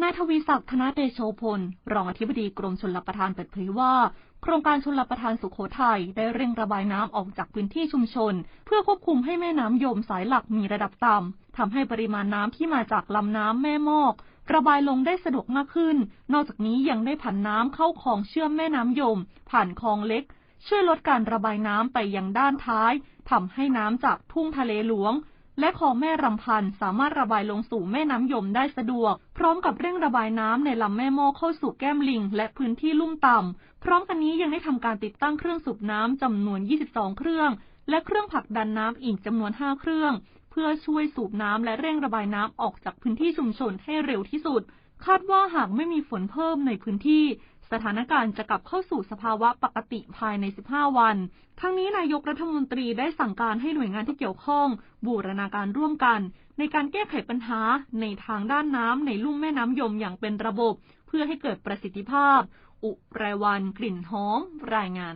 นายทวีศักดิ์ธนเดโชพล รองอธิบดีกรมชลประทานเปิดเผยว่า โครงการชลประทานสุขโขทัยได้เร่งระบายน้ำออกจากพื้นที่ชุมชน เพื่อควบคุมให้แม่น้ำยมสายหลักมีระดับต่ำทำให้ปริมาณน้ำที่มาจากลำน้ำแม่มอกระบายลงได้สะดวกมากขึ้น นอกจากนี้ยังได้ผันน้ำเข้าคลองเชื่อมแม่น้ำยม ผ่านคลองเล็ก ช่วยลดการระบายน้ำไปยังด้านท้ายทำให้น้ำจากทุ่งทะเลหลวง และคลองแม่รำพันสามารถระบายลงสู่แม่น้ำยมได้สะดวก พร้อมกับเร่งระบายน้ำในลำแม่โมเข้าสู่แก้มลิง และพื้นที่ลุ่มต่ำ พร้อมกันนี้ยังได้ทำการติดตั้งเครื่องสูบน้ำจำนวน 22 เครื่อง และเครื่องผลักดันน้ำอีกจำนวน 5 เครื่อง เพื่อช่วยสูบน้ำและเร่งระบายน้ำออกจากพื้นที่ชุมชนให้เร็วที่สุด คาดว่าหากไม่มีฝนเพิ่มในพื้นที่ สถานการณ์จะกลับเข้าสู่สภาวะปกติภายใน 15 วัน ทั้งนี้นายกรัฐมนตรีได้สั่งการให้หน่วยงานที่เกี่ยวข้อง บูรณาการร่วมกัน ในการแก้ไขปัญหาในทางด้านน้ำในลุ่มแม่น้ำยมอย่างเป็นระบบ เพื่อให้เกิดประสิทธิภาพ อุไรวัน กลิ่นหอม รายงาน